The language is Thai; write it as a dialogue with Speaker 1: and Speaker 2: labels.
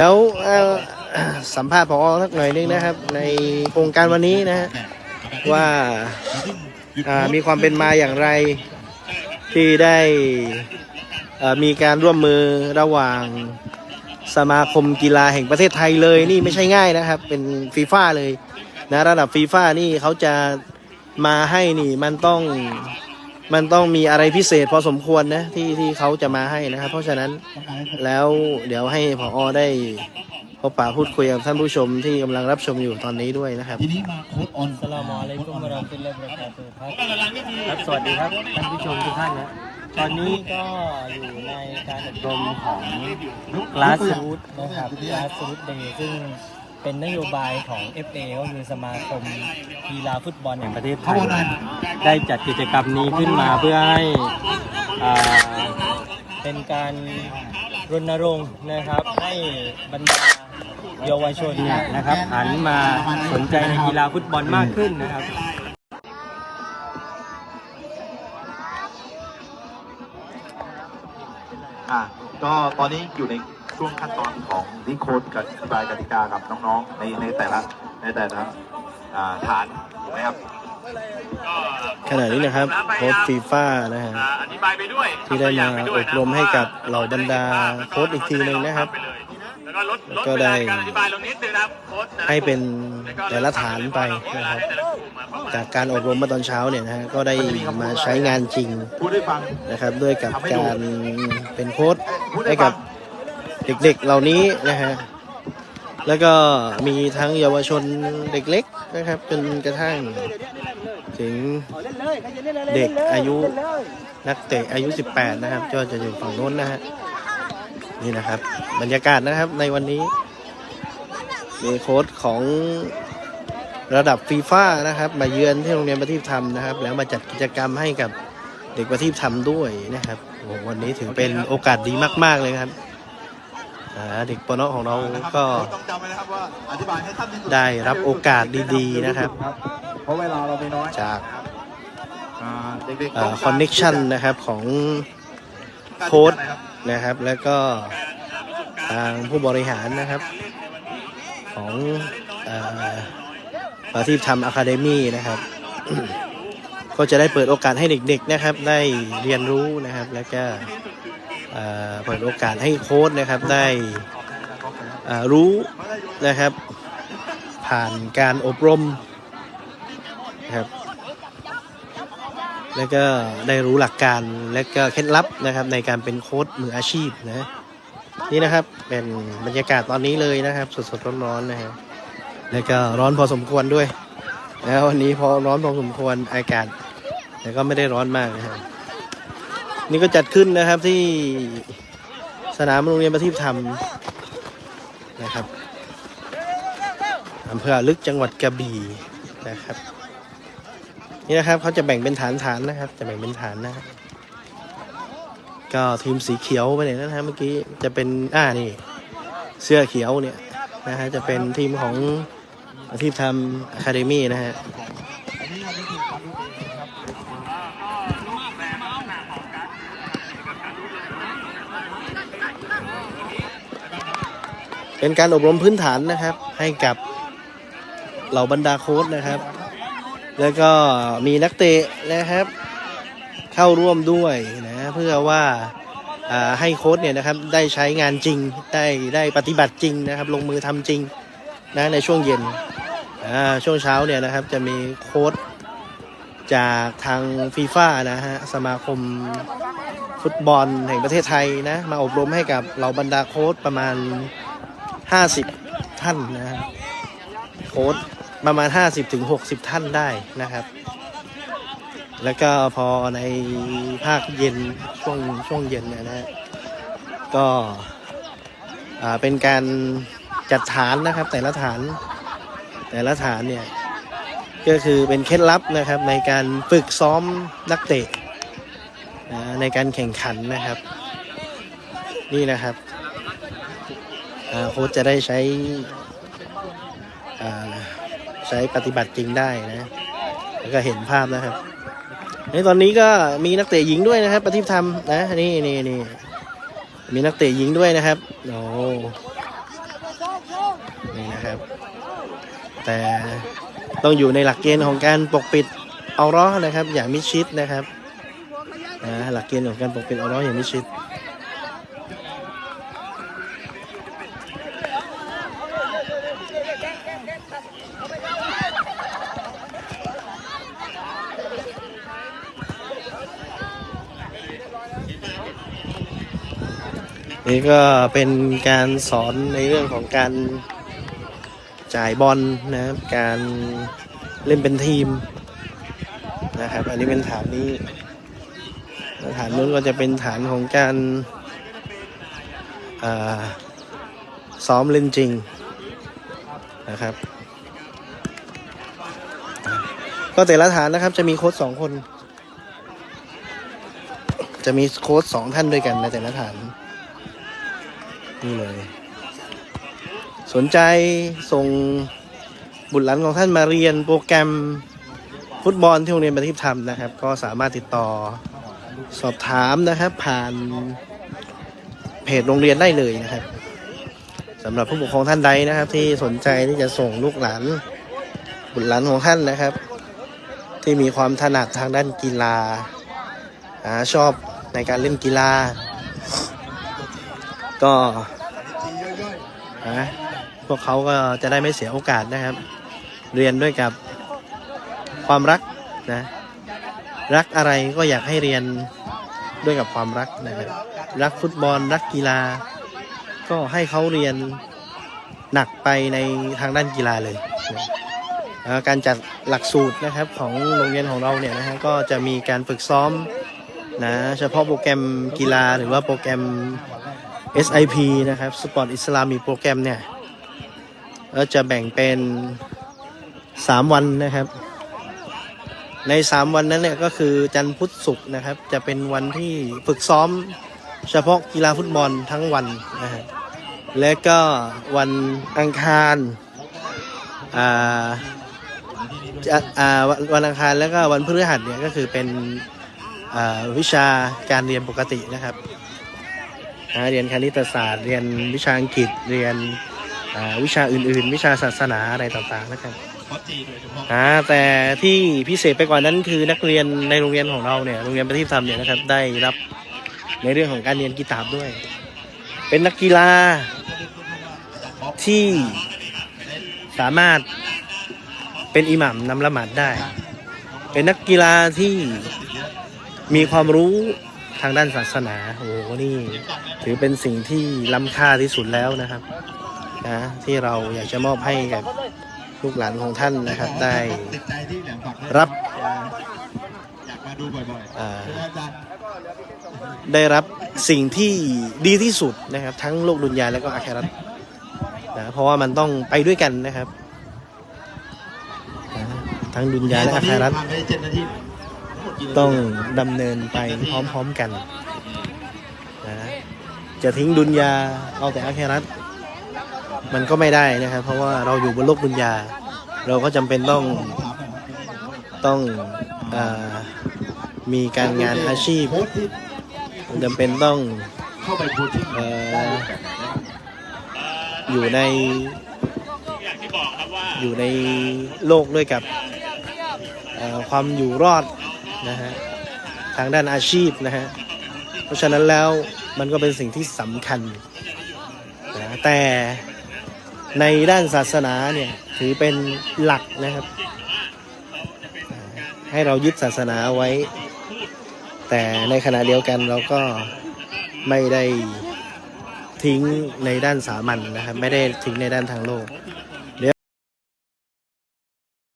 Speaker 1: แล้วสัมภาษณ์พอสักหน่อยนึงนะครับ ในโครงการวันนี้นะฮะว่าามีความเป็นมาอย่างไรที่ได้มีการร่วมมือระหว่างสมาคมกีฬาแห่งประเทศไทยเลยนี่ไม่ใช่ง่ายนะครับ เป็นฟีฟ่าเลยนะระดับฟีฟ่านี่เขาจะมาให้นี่มันต้อง มันต้องมีอะไรพิเศษพอสมควรนะที่ที่เขาจะมาให้นะครับ เพราะฉะนั้นแล้วเดี๋ยวให้ผอได้พบปะพูดคุยกับท่านผู้ชมที่กำลังรับชมอยู่ตอนนี้ด้วยนะครับ
Speaker 2: ทีนี้มาโค้ดออน
Speaker 3: สลามอะลัยกุมวะเราะห์มะตุลลอฮิวะบะเราะกาตุฮ์ครับครับสวัสดีครับท่านผู้ชมทุกท่านนะตอนนี้ก็อยู่ในการอบรมของลาสรูทนะครับลาสรูทเดย์ซึ่ง เป็นนโยบายของ FA ก็คือสมาคมกีฬาฟุตบอลแห่งประเทศไทยนะได้จัดกิจกรรมนี้ขึ้นมาเพื่อให้อ่าเป็นการรณรงค์นะครับให้บรรดาเยาวชนเนี่ยนะครับหันมาสนใจในกีฬาฟุตบอลมากขึ้นนะครับ
Speaker 2: อะก็ตอนนี้อยู่ใน ช่วงขั้นตอนของที่โค้ดกับอธิบายกติกากับน้องๆ ในในแต่ละในแต่ละอ่าฐานถูกไหมครับ
Speaker 1: ขณะนี้นะครับโค้ชฟีฟ่านะฮะ
Speaker 4: อ่าอธิบายไปด้วย
Speaker 1: ที่ได้มา
Speaker 4: ทำตัวย่งปด้วย
Speaker 1: อบรมให้กับเหล่าบรรดาโค้ชอีกทีหนึ่งนะครับ
Speaker 4: แล้วก็ลดลด
Speaker 1: ก็
Speaker 4: เว
Speaker 1: ได้
Speaker 4: ลาการอธิบายลงนิดนึงนะครับโค้ชแต่ละ
Speaker 1: ให้เป็น
Speaker 4: แล้วก็
Speaker 1: แต่ละฐานไปนะครับ
Speaker 4: ให้แต่ละกลุ่มมาประมาณ
Speaker 1: จากการอบรมเมื่อตอนเช้าเนี่ยนะฮะก็ได้มาใช้งานจริง
Speaker 2: พูดให้ฟัง
Speaker 1: นะครับ ด้วยกับการเป็นโค้ชให้กับ เด็กๆเหล่านี้นะฮะแล้วก็มีทั้งเยาวชนเด็กเล็กนะครับจนกระทั่งถึงเด็กอายุนักเตะอายุ 18 นะครับก็จะอยู่ฝั่งโน้นนะฮะนี่นะครับ บรรยากาศนะครับในวันนี้มีโค้ชของระดับฟีฟ่านะครับ มาเยือนที่โรงเรียนประทีปธรรมนะครับ แล้วมาจัดกิจกรรมให้กับเด็กประทีปทำด้วยนะครับวันนี้ถือเป็นโอกาสดีมาก ๆเลยครับ เด็กปนของเราก็
Speaker 2: ต้องจำไว้นะครับว่าอธิบายให้ท่านที่สุด
Speaker 1: ได้รับโอกาสดีๆนะครับ
Speaker 2: เพราะเวลาเราไม่น้อย
Speaker 1: จาก
Speaker 2: อ่าเด็กๆต้องการ
Speaker 1: คอนเน็ชันนะครับของ
Speaker 2: การ
Speaker 1: โค้ด
Speaker 2: นะครับ
Speaker 1: นะครับ แล้วก็ทางผู้บริหารนะครับ ของอาประทีปทำอะคาเดมี่นะครับ ก็จะได้เปิดโอกาสให้เด็กๆนะครับ ได้เรียนรู้นะครับ แล้วก็ เปิดโอกาสให้โค้ดนะครับได้รู้นะครับ ผ่านการอบรมนะครับแล้วก็ได้รู้หลักการและก็เคล็ดลับนะครับในการเป็นโค้ดมืออาชีพนะนี่นะครับเป็นบรรยากาศตอนนี้เลยนะครับ สดๆร้อนๆนะครับแล้วก็ร้อนพอสมควรด้วยแล้ววันนี้พอร้อนพอสมควรอากาศแต่ก็ไม่ได้ร้อนมากนะครับ นี่ก็จัดขึ้นนะครับที่สนามโรงเรียนประทีปธรรมนะครับอำเภอลึกจังหวัดกระบี่นะครับ นี่นะครับเขาจะแบ่งเป็นฐานฐานๆนะครับ จะแบ่งเป็นฐานนะครับก็ทีมสีเขียวไปไหนแล้วนะฮะเมื่อกี้จะเป็นอ่านี่ เสื้อเขียวเนี่ยนะฮะจะเป็นทีมของทีมทำอะคาเดมี่นะฮะ เป็นการอบรมพื้นฐานนะครับ ให้กับเหล่าบรรดาโค้ชนะครับ แล้วก็มีนักเตะนะครับ เข้าร่วมด้วยนะเพื่อว่าให้โค้ชเนี่ยนะครับได้ใช้งานจริงได้ได้ปฏิบัติจริงนะครับ ลงมือทำจริงนะในช่วงเย็นช่วงเช้าเนี่ยนะครับจะมีโค้ชจากทางฟีฟ่านะฮะสมาคมฟุตบอลแห่งประเทศไทยนะมาอบรมให้กับเหล่าบรรดาโค้ชประมาณ 50ท่านนะฮะโค้ชประมาณ50ถึง60ท่านได้นะครับ แล้วก็พอในภาคเย็นช่วงช่วงเย็นเนี่ยนะฮะก็เป็นการจัดฐานนะครับ แต่ละฐานแต่ละฐานเนี่ยก็คือเป็นเคล็ดลับนะครับในการฝึกซ้อมนักเตะในการแข่งขันนะครับ นี่นะครับ โค้ชจะได้ใช้ใช้ปฏิบัติจริงได้นะ แล้วก็เห็นภาพนะครับในตอนนี้ก็มีนักเตะหญิงด้วยนะครับประทีปธรรมนะนี่นี่นี่มีนักเตะหญิงด้วยนะครับโอ้นี่นะครับ แต่ต้องอยู่ในหลักเกณฑ์ของการปกปิดเอาล้อนะครับ อย่างมิชิดนะครับนะหลักเกณฑ์ของการปกปิดเอาล้ออย่างมิชิด นี่ก็เป็นการสอนในเรื่องของการจ่ายบอลนะครับ การเล่นเป็นทีมนะครับ อันนี้เป็นฐานนี้ ฐานนู้นก็จะเป็นฐานของการอ่าซ้อมเล่นจริงนะครับ ก็แต่ละฐานนะครับจะมีโค้ชสองคน จะมีโค้ชสองท่านด้วยกันในแต่ละฐาน นี่เลย สนใจส่งบุตรหลานของท่านมาเรียนโปรแกรมฟุตบอลที่โรงเรียนประทีปธรรมนะครับ ก็สามารถติดต่อสอบถามนะครับ ผ่านเพจโรงเรียนได้เลยนะครับสำหรับผู้ปกครองท่านใดนะครับ ที่สนใจที่จะส่งลูกหลานบุตรหลานของท่านนะครับ ที่มีความถนัดทางด้านกีฬาอาชอบในการเล่นกีฬา ก็นะพวกเขาก็จะได้ไม่เสียโอกาสนะครับ เรียนด้วยกับความรักนะรักอะไรก็อยากให้เรียนด้วยกับความรักนะครับรักฟุตบอลรักกีฬา ก็ให้เขาเรียนหนักไปในทางด้านกีฬาเลยนะการจัดหลักสูตรนะครับของโรงเรียนของเราเนี่ยนะฮะก็จะมีการฝึกซ้อมนะเฉพาะโปรแกรมกีฬาหรือว่าโปรแกรม SIP นะครับสปอร์ตอิสลามีโปรแกรมเนี่ยเราจะแบ่งเป็น 3 วันนะครับ ใน 3 วันนั้นเนี่ยก็คือจันทร์พุธศุกร์นะครับ จะเป็นวันที่ฝึกซ้อมเฉพาะกีฬาฟุตบอลทั้งวันนะฮะและก็วันอังคารอ่าจะอ่าวันวันอังคารแล้วก็วันพฤหัสเนี่ยก็คือเป็นอ่าวิชาการเรียนปกตินะครับ นะเรียนคณิตศาสตร์ เรียนวิชาอังกฤษ เรียนอ่าวิชาอื่น ๆ วิชาศาสนาอะไรต่างๆนะครับอ่าแต่ที่พิเศษไปกว่านั้นคือนักเรียนในโรงเรียนของเราเนี่ยโรงเรียนประทีปธรรมเนี่ยนะครับได้รับในเรื่องของการเรียนกีตาร์ด้วย เป็นนักกีฬาที่สามารถเป็นอิหมัมนำละหมาดได้ เป็นนักกีฬาที่มีความรู้ ทางด้านศาสนาโอ้โหนี่ถือเป็นสิ่งที่ล้ำค่าที่สุดแล้วนะครับนะที่เราอยากจะมอบให้กับลูกหลานของท่านนะครับ ได้รับ
Speaker 2: อยากมาดูบ่อยๆ
Speaker 1: ได้รับสิ่งที่ดีที่สุดนะครับ ทั้งโลกดุนยาและก็อาคราตนะเพราะว่ามันต้องไปด้วยกันนะครับ ทั้งดุนยาและอาครา ต้องดำเนินไปพร้อมๆกันนะจะทิ้งดุนยาเอาแต่อาคราตมันก็ไม่ได้นะครับ เพราะว่าเราอยู่บนโลกดุนยา เราก็จำเป็นต้องต้องอมีการงานอาชีพจำเป็นต้องอยู่ใน
Speaker 4: อยู่
Speaker 1: ในโลกด้วยกับความอยู่รอด นะฮะทางด้านอาชีพนะฮะเพราะฉะนั้นแล้วมันก็เป็นสิ่งที่สำคัญนะแต่ในด้านศาสนาเนี่ยถือเป็นหลักนะครับ ให้เรายึดศาสนาไว้ แต่ในขณะเดียวกันเราก็ไม่ได้ทิ้งในด้านสามัญนะครับ ไม่ได้ทิ้งในด้านทางโลก